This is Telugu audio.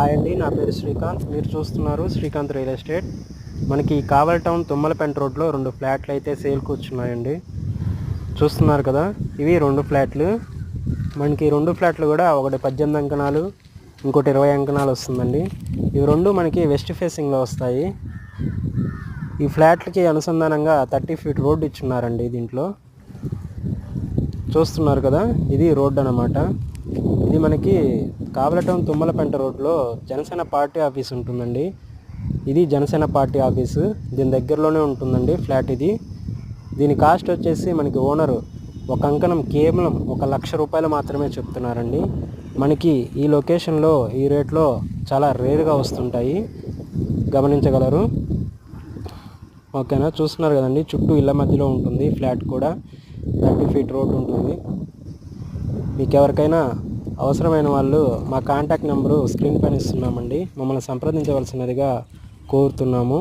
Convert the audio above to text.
హాయ్ అండి నా పేరు శ్రీకాంత్. మీరు చూస్తున్నారు శ్రీకాంత్ రియల్ ఎస్టేట్. మనకి కావల్ టౌన్ తుమ్మలపెంట రోడ్లో రెండు ఫ్లాట్లు అయితే సేల్కి వచ్చున్నాయండి చూస్తున్నారు కదా ఇవి రెండు ఫ్లాట్లు. మనకి రెండు ఫ్లాట్లు కూడా ఒకటి పద్దెనిమిది అంకణాలు ఇంకోటి ఇరవై అంకణాలు వస్తుందండి. ఇవి రెండు మనకి వెస్ట్ ఫేసింగ్లో వస్తాయి. ఈ ఫ్లాట్లకి అనుసంధానంగా థర్టీ ఫీట్ రోడ్డు ఇచ్చున్నారండి దీంట్లో. చూస్తున్నారు కదా ఇది రోడ్డు అన్నమాట. ఇది మనకి కావలటం తుమ్మలపెంట రోడ్లో జనసేన పార్టీ ఆఫీస్ ఉంటుందండి. ఇది జనసేన పార్టీ ఆఫీసు. దీని దగ్గరలోనే ఉంటుందండి ఫ్లాట్ ఇది. దీని కాస్ట్ వచ్చేసి మనకి ఓనరు ఒక అంకణం కేవలం ఒక లక్ష రూపాయలు మాత్రమే చెప్తున్నారండి. మనకి ఈ లొకేషన్లో ఈ రేట్లో చాలా రేరుగా వస్తుంటాయి. గమనించగలరు. ఓకేనా? చూస్తున్నారు కదండి చుట్టూ ఇళ్ళ మధ్యలో ఉంటుంది ఫ్లాట్ కూడా. థర్టీ ఫీట్ రోడ్ ఉంటుంది. మీకు ఎవరికైనా అవసరమైన వాళ్ళు మా కాంటాక్ట్ నెంబరు స్క్రీన్ పైన ఇస్తున్నామండి. మమ్మల్ని సంప్రదించవలసినదిగా కోరుతున్నాము.